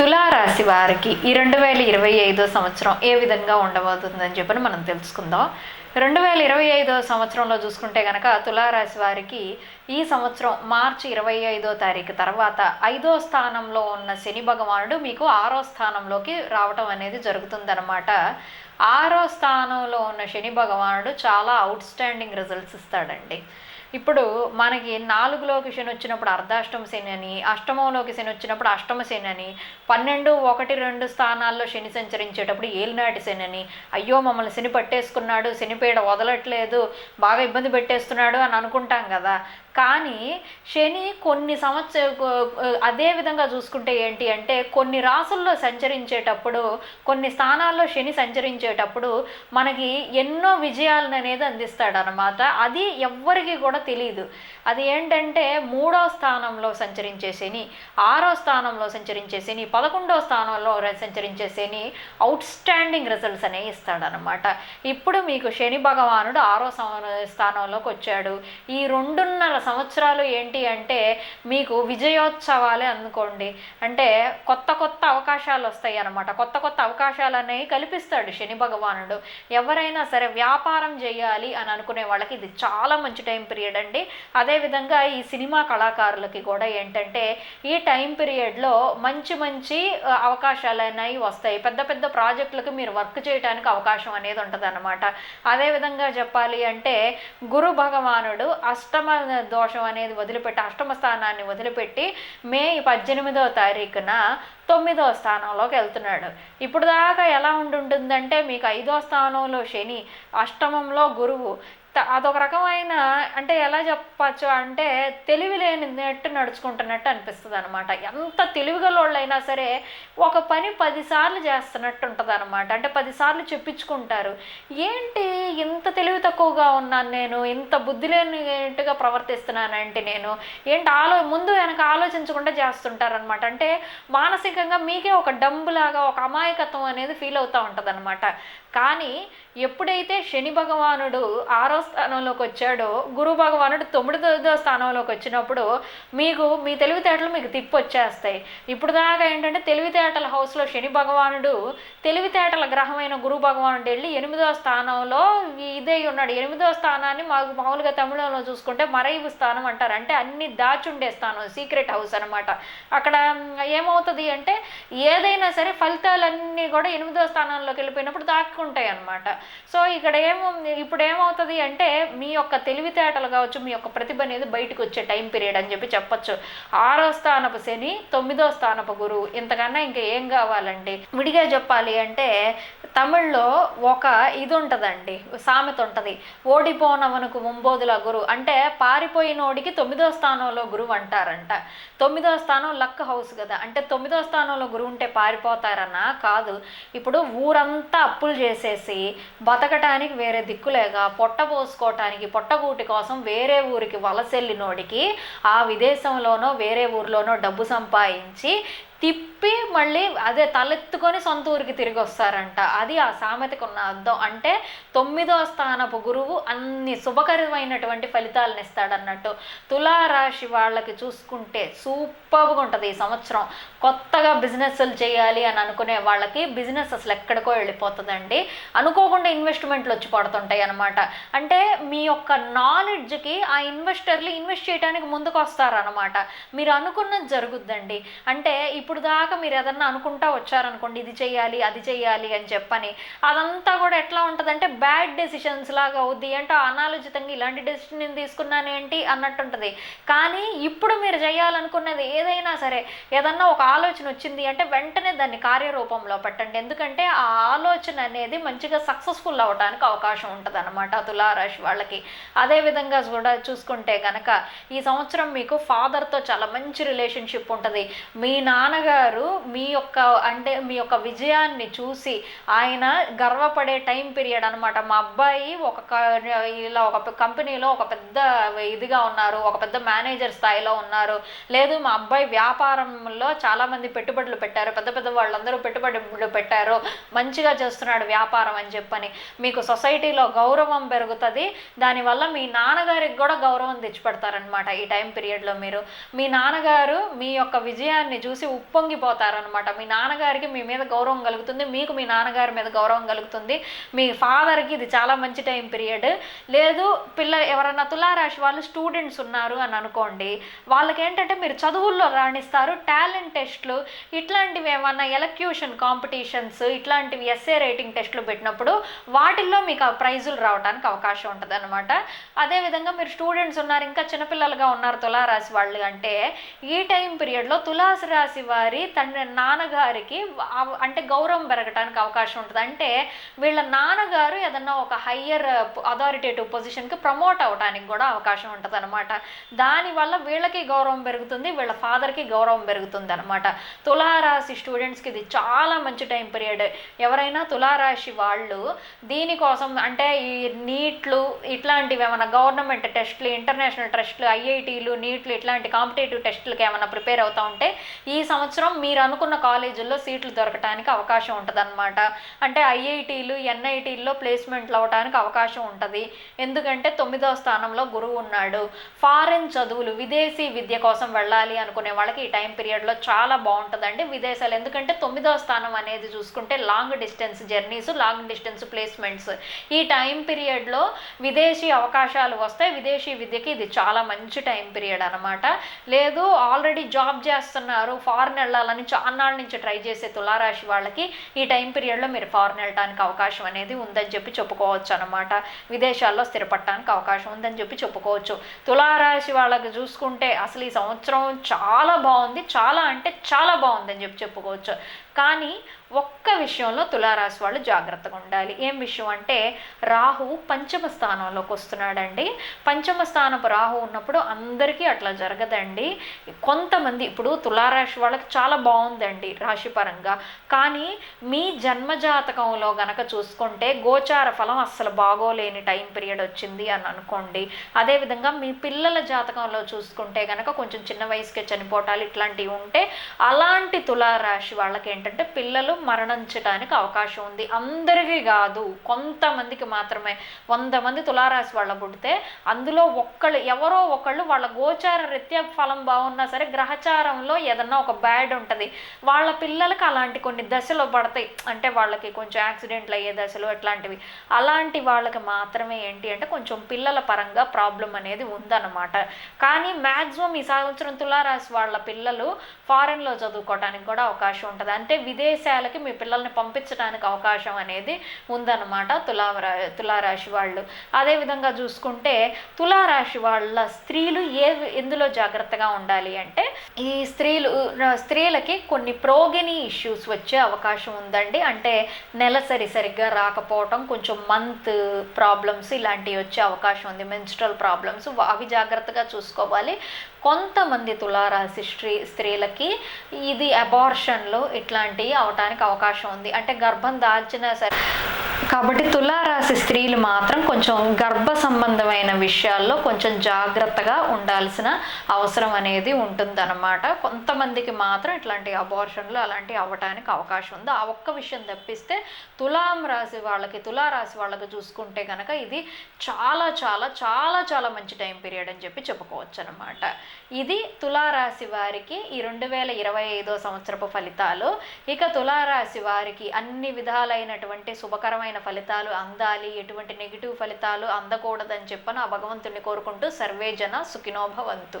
తులారాశి వారికి ఈ రెండు వేల ఇరవై ఐదో సంవత్సరం ఏ విధంగా ఉండబోతుందని చెప్పని మనం తెలుసుకుందాం. రెండు వేల ఇరవై ఐదో సంవత్సరంలో చూసుకుంటే కనుక తులారాశి వారికి ఈ సంవత్సరం మార్చి ఇరవై ఐదో తారీఖు తర్వాత ఐదో స్థానంలో ఉన్న శని భగవానుడు మీకు ఆరో స్థానంలోకి రావటం అనేది జరుగుతుందన్నమాట. ఆరో స్థానంలో ఉన్న శని భగవానుడు చాలా అవుట్ స్టాండింగ్ రిజల్ట్స్ ఇస్తాడండి. ఇప్పుడు మనకి నాలుగులోకి శని వచ్చినప్పుడు అర్ధాష్టమ శని అని అష్టమంలోకి శని వచ్చినప్పుడు అష్టమ శని అని పన్నెండు ఒకటి రెండు స్థానాల్లో శని సంచరించేటప్పుడు ఏలినాటి శని అని అయ్యో మమ్మల్ని శని పట్టేసుకున్నాడు శనిపీడ వదలట్లేదు బాగా ఇబ్బంది పెట్టేస్తున్నాడు అని అనుకుంటాం కదా. కానీ శని కొన్ని సంవత్సర అదే విధంగా చూసుకుంటే ఏంటి అంటే కొన్ని రాసుల్లో సంచరించేటప్పుడు కొన్ని స్థానాల్లో శని సంచరించేటప్పుడు మనకి ఎన్నో విజయాలను అనేది అందిస్తాడు అనమాట అది ఎవ్వరికి కూడా తెలియదు అది ఏంటంటే మూడో స్థానంలో సంచరించే శని ఆరో స్థానంలో సంచరించే శని పదకొండో స్థానంలో సంచరించే శని అవుట్ స్టాండింగ్ రిజల్ట్స్ అనేవి ఇస్తాడనమాట ఇప్పుడు మీకు శని భగవానుడు ఆరో స్థానంలోకి వచ్చాడు. ఈ రెండున్నర సంవత్సరాలు ఏంటి అంటే మీకు విజయోత్సవాలే అనుకోండి. అంటే కొత్త కొత్త అవకాశాలు వస్తాయి అనమాట కొత్త కొత్త అవకాశాలు అనేవి కల్పిస్తాడు శని భగవానుడు. ఎవరైనా సరే వ్యాపారం చేయాలి అని అనుకునే వాళ్ళకి ఇది చాలా మంచి టైం పీరియడ్ అండి. అదేవిధంగా ఈ సినిమా కళాకారులకి కూడా ఏంటంటే ఈ టైం పీరియడ్లో మంచి మంచి అవకాశాలు అనేవి వస్తాయి. పెద్ద పెద్ద ప్రాజెక్టులకు మీరు వర్క్ చేయడానికి అవకాశం అనేది ఉంటుంది అనమాట అదేవిధంగా చెప్పాలి అంటే గురు భగవానుడు అష్టమ దోషం అనేది వదిలిపెట్టి అష్టమ స్థానాన్ని వదిలిపెట్టి మే పద్దెనిమిదో తారీఖున తొమ్మిదో స్థానంలోకి వెళ్తున్నాడు. ఇప్పుడు దాకా ఎలా ఉంటుందంటే మీకు ఐదో స్థానంలో శని అష్టమంలో గురువు. అదొక రకమైన అంటే ఎలా చెప్పచ్చు అంటే తెలివి లేనినట్టు నడుచుకుంటున్నట్టు అనిపిస్తుంది అనమాట ఎంత తెలివిగలోళ్ళైనా సరే ఒక పని పదిసార్లు చేస్తున్నట్టు ఉంటుంది అనమాట అంటే పదిసార్లు చెప్పించుకుంటారు. ఏంటి ఇంత తెలివి తక్కువగా ఉన్నాను నేను ఇంత బుద్ధి లేనిట్టుగా ప్రవర్తిస్తున్నానంటే నేను ఏంటి ఆలో ముందు వెనక ఆలోచించకుండా చేస్తుంటారనమాట. అంటే మానసికంగా మీకే ఒక డంబులాగా ఒక అమాయకత్వం అనేది ఫీల్ అవుతూ ఉంటుంది కానీ ఎప్పుడైతే శని భగవానుడు ఆరో స్థానంలోకి వచ్చాడో గురు భగవానుడు తొమ్మిదో స్థానంలోకి వచ్చినప్పుడు మీకు మీ తెలివితేటలు మీకు తిప్పి వచ్చేస్తాయి ఇప్పుడు దాకా ఏంటంటే తెలివితేటల హౌస్లో శని భగవానుడు తెలివితేటల గ్రహమైన గురు భగవానుడు వెళ్ళి ఎనిమిదో స్థానంలో ఇదే ఉన్నాడు. ఎనిమిదో స్థానాన్ని మాకు మామూలుగా తమిళంలో చూసుకుంటే మరైవు స్థానం అంటారు. అంటే అన్ని దాచుండే స్థానం సీక్రెట్ హౌస్ అనమాట అక్కడ ఏమవుతుంది అంటే ఏదైనా సరే ఫలితాలన్నీ కూడా ఎనిమిదో స్థానంలోకి వెళ్ళిపోయినప్పుడు దాక్కుంటాయి అనమాట సో ఇక్కడ ఏమో ఇప్పుడు ఏమవుతుంది అంటే మీ యొక్క తెలివితేటలు కావచ్చు మీ యొక్క ప్రతిభ అనేది బయటకు వచ్చే టైం పీరియడ్ అని చెప్పి చెప్పొచ్చు. ఆరో స్థానపు శని తొమ్మిదో స్థానపు గురువు ఇంతకన్నా ఇంకా ఏం కావాలండి? విడిగా చెప్పాలి అంటే తమిళ్ళో ఒక ఇది ఉంటుందండి సామెత ఉంటుంది. ఓడిపోనవనుకు ముంబోదుల గురువు అంటే పారిపోయినోడికి తొమ్మిదో స్థానంలో గురువు అంటారంట. తొమ్మిదో స్థానం లక్ హౌస్ కదా అంటే తొమ్మిదో స్థానంలో గురువు ఉంటే పారిపోతారన్నా కాదు. ఇప్పుడు ఊరంతా అప్పులు చేసేసి బతకటానికి వేరే దిక్కులేక పొట్ట పోసుకోవటానికి పొట్టగూటి కోసం వేరే ఊరికి వలసెళ్ళినోడికి ఆ విదేశంలోనో వేరే ఊర్లోనో డబ్బు సంపాదించి తిప్పి మళ్ళీ అదే తలెత్తుకొని సొంత ఊరికి తిరిగి వస్తారంట. అది ఆ సామెతకు ఉన్న అర్థం. అంటే తొమ్మిదో స్థానపు గురువు అన్ని శుభకరమైనటువంటి ఫలితాలను ఇస్తాడన్నట్టు. తులారాశి వాళ్ళకి చూసుకుంటే సూపర్గా ఉంటుంది ఈ సంవత్సరం. కొత్తగా బిజినెస్లు చేయాలి అని అనుకునే వాళ్ళకి బిజినెస్ అసలు ఎక్కడికో వెళ్ళిపోతుందండి. అనుకోకుండా ఇన్వెస్ట్మెంట్లు వచ్చి పడుతుంటాయి అనమాట అంటే మీ యొక్క నాలెడ్జ్కి ఆ ఇన్వెస్టర్లు ఇన్వెస్ట్ చేయడానికి ముందుకు వస్తారనమాట మీరు అనుకున్నది జరుగుద్దండి. అంటే ఇప్పుడు ఇప్పుడు దాకా మీరు ఏదన్నా అనుకుంటా వచ్చారనుకోండి ఇది చేయాలి అది చేయాలి అని చెప్పని అదంతా కూడా ఎట్లా ఉంటుందంటే బ్యాడ్ డెసిషన్స్ లాగా అవుద్ది. అంటే అనాలోచితంగా ఇలాంటి డెసిషన్ నేను తీసుకున్నాను ఏంటి అన్నట్టు ఉంటుంది. కానీ ఇప్పుడు మీరు చేయాలనుకున్నది ఏదైనా సరే ఏదన్నా ఒక ఆలోచన వచ్చింది అంటే వెంటనే దాన్ని కార్యరూపంలో పెట్టండి. ఎందుకంటే ఆ ఆలోచన అనేది మంచిగా సక్సెస్ఫుల్ అవ్వడానికి అవకాశం ఉంటుంది అనమాట తులారాశి వాళ్ళకి. అదే విధంగా కూడా చూసుకుంటే కనుక ఈ సంవత్సరం మీకు ఫాదర్తో చాలా మంచి రిలేషన్షిప్ ఉంటుంది. మీ నాన్న నాన్నగారు మీ యొక్క అంటే మీ యొక్క విజయాన్ని చూసి ఆయన గర్వపడే టైం పీరియడ్ అనమాట మా అబ్బాయి ఒక క- ఇలా ఒక కంపెనీలో ఒక పెద్ద ఇదిగా ఉన్నారు ఒక పెద్ద మేనేజర్ స్థాయిలో ఉన్నారు. లేదు మా అబ్బాయి వ్యాపారంలో చాలామంది పెట్టుబడులు పెట్టారు పెద్ద పెద్ద వాళ్ళందరూ పెట్టుబడులు పెట్టారు మంచిగా చేస్తున్నాడు వ్యాపారం అని చెప్పని. మీకు సొసైటీలో గౌరవం పెరుగుతుంది దానివల్ల మీ నాన్నగారికి కూడా గౌరవం తెచ్చిపెడతారనమాట ఈ టైం పీరియడ్లో మీరు. మీ నాన్నగారు మీ యొక్క విజయాన్ని చూసి ఉప్పొంగిపోతారనమాట మీ నాన్నగారికి మీ మీద గౌరవం కలుగుతుంది మీకు మీ నాన్నగారి మీద గౌరవం కలుగుతుంది. మీ ఫాదర్కి ఇది చాలా మంచి టైం పీరియడ్. లేదు పిల్ల ఎవరైనా తులారాశి వాళ్ళు స్టూడెంట్స్ ఉన్నారు అని అనుకోండి వాళ్ళకి ఏంటంటే మీరు చదువుల్లో రాణిస్తారు టాలెంట్ టెస్ట్లు ఇట్లాంటివి ఏమన్నా ఎలక్యూషన్ కాంపిటీషన్స్ ఇట్లాంటివి ఎస్ఏ రేటింగ్ టెస్ట్లు పెట్టినప్పుడు వాటిల్లో మీకు ఆ ప్రైజులు రావడానికి అవకాశం ఉంటుంది అనమాట అదేవిధంగా మీరు స్టూడెంట్స్ ఉన్నారు ఇంకా చిన్నపిల్లలుగా ఉన్నారు తులారాశి వాళ్ళు అంటే ఈ టైం పీరియడ్లో తులాసి రాశి వారు తండ్రి నాన్నగారికి అంటే గౌరవం పెరగటానికి అవకాశం ఉంటుంది. అంటే వీళ్ళ నాన్నగారు ఏదన్నా ఒక హయ్యర్ అథారిటేటివ్ పొజిషన్కి ప్రమోట్ అవడానికి కూడా అవకాశం ఉంటుంది అనమాట దానివల్ల వీళ్ళకి గౌరవం పెరుగుతుంది వీళ్ళ ఫాదర్కి గౌరవం పెరుగుతుంది అనమాట తులారాశి స్టూడెంట్స్కి ఇది చాలా మంచి టైం పీరియడ్. ఎవరైనా తులారాశి వాళ్ళు దీనికోసం అంటే ఈ నీట్లు ఇట్లాంటివి ఏమైనా గవర్నమెంట్ టెస్ట్లు ఇంటర్నేషనల్ టెస్ట్లు ఐఐటీలు నీట్లు ఇట్లాంటి కాంపిటేటివ్ టెస్ట్లకి ఏమైనా ప్రిపేర్ అవుతూ ఉంటే ఈ సంవత్సరం సంవత్సరం మీరు అనుకున్న కాలేజీల్లో సీట్లు దొరకటానికి అవకాశం ఉంటుంది అనమాట అంటే ఐఐటీలు ఎన్ఐటీల్లో ప్లేస్మెంట్లు అవ్వడానికి అవకాశం ఉంటుంది. ఎందుకంటే తొమ్మిదవ స్థానంలో గురువు ఉన్నాడు. ఫారెన్ చదువులు విదేశీ విద్య కోసం వెళ్ళాలి అనుకునే వాళ్ళకి ఈ టైం పీరియడ్లో చాలా బాగుంటుందండి విదేశాలు. ఎందుకంటే తొమ్మిదవ స్థానం అనేది చూసుకుంటే long distance journeys long distance placements. ఈ టైం పీరియడ్లో విదేశీ అవకాశాలు వస్తాయి. విదేశీ విద్యకి ఇది చాలా మంచి టైం పీరియడ్ అనమాట లేదు ఆల్రెడీ జాబ్ చేస్తున్నారు. ఫారెన్ వెళ్ళాలని చాన్నాళ్ళ నుంచి ట్రై చేసే తులారాశి వాళ్ళకి ఈ టైం పీరియడ్లో మీరు ఫారెన్ వెళ్ళడానికి అవకాశం అనేది ఉందని చెప్పి చెప్పుకోవచ్చు అనమాట విదేశాల్లో స్థిరపడటానికి అవకాశం ఉందని చెప్పి చెప్పుకోవచ్చు. తులారాశి వాళ్ళకి చూసుకుంటే అసలు ఈ సంవత్సరం చాలా బాగుంది చాలా అంటే చాలా బాగుందని చెప్పి చెప్పుకోవచ్చు. కానీ ఒక్క విషయంలో తులారాశి వాళ్ళు జాగ్రత్తగా ఉండాలి. ఏం విషయం అంటే రాహు పంచమ స్థానంలోకి వస్తున్నాడండి. పంచమ స్థానపు రాహు ఉన్నప్పుడు అందరికీ అట్లా జరగదండి. కొంతమంది ఇప్పుడు తులారాశి వాళ్ళకి చాలా బాగుందండి రాశిపరంగా. కానీ మీ జన్మజాతకంలో గనక చూసుకుంటే గోచార ఫలం అస్సలు బాగోలేని టైం పీరియడ్ వచ్చింది అని అనుకోండి. అదేవిధంగా మీ పిల్లల జాతకంలో చూసుకుంటే గనక కొంచెం చిన్న వయసుకే చనిపోవటాలు ఇట్లాంటివి ఉంటే అలాంటి తులారాశి వాళ్ళకి ఏంటంటే పిల్లలు మరణించడానికి అవకాశం ఉంది. అందరికీ కాదు కొంతమందికి మాత్రమే. వంద మంది తులారాశి వాళ్ళ పుడితే అందులో ఒక్కళ్ళు ఎవరో ఒకళ్ళు వాళ్ళ గోచార రీత్యా ఫలం బాగున్నా సరే గ్రహచారంలో ఏదన్నా ఒక బ్యాడ్ ఉంటుంది. వాళ్ళ పిల్లలకు అలాంటి కొన్ని దశలు పడతాయి. అంటే వాళ్ళకి కొంచెం యాక్సిడెంట్లు అయ్యే దశలు అట్లాంటివి. అలాంటి వాళ్ళకి మాత్రమే ఏంటి అంటే కొంచెం పిల్లల పరంగా ప్రాబ్లం అనేది ఉందన్నమాట. కానీ మ్యాక్సిమం ఈ సంవత్సరం తులారాశి వాళ్ళ పిల్లలు ఫారెన్లో చదువుకోవడానికి కూడా అవకాశం ఉంటుంది. అంటే విదేశాలకి మీ పిల్లల్ని పంపించడానికి అవకాశం అనేది ఉందన్నమాట తులా తులారాశి వాళ్ళు. అదేవిధంగా చూసుకుంటే తులారాశి వాళ్ళ స్త్రీలు ఏ ఎందులో జాగ్రత్తగా ఉండాలి అంటే ఈ స్త్రీలు స్త్రీలకి కొన్ని ప్రోగెనీ ఇష్యూస్ వచ్చే అవకాశం ఉందండి. అంటే నెలసరి సరిగ్గా రాకపోవటం కొంచెం మంత్ ప్రాబ్లమ్స్ ఇలాంటివి వచ్చే అవకాశం ఉంది. మెన్స్ట్రల్ ప్రాబ్లమ్స్ అవి జాగ్రత్తగా చూసుకోవాలి. కొంతమంది తులారాశి స్త్రీ స్త్రీలకి ఇది అబార్షన్లు ఇట్లాంటివి అవటానికి అవకాశం ఉంది. అంటే గర్భం దాల్చినా సరే కాబట్టి తులారాశి స్త్రీలు మాత్రం కొంచెం గర్భ సంబంధమైన విషయాల్లో కొంచెం జాగ్రత్తగా ఉండాల్సిన అవసరం అనేది ఉంటుందన్నమాట. కొంతమందికి మాత్రం ఇట్లాంటి అబార్షన్లు అలాంటివి అవ్వటానికి అవకాశం ఉంది. ఆ ఒక్క విషయం తప్పిస్తే తులాం రాశి వాళ్ళకి తులారాశి వాళ్ళకి చూసుకుంటే కనుక ఇది చాలా చాలా చాలా చాలా మంచి టైం పీరియడ్ అని చెప్పి చెప్పుకోవచ్చు అనమాట ఇది తులారాశి వారికి ఈ రెండు వేల ఇరవై ఐదో సంవత్సరపు ఫలితాలు. ఇక తులారాశి వారికి అన్ని విధాలైనటువంటి శుభకరమైన ఫలితాలు అందాలి ఎటువంటి నెగిటివ్ ఫలితాలు అందకూడదని చెప్పని ఆ భగవంతుని కోరుకుంటూ సర్వే జన సుఖినోభవంతు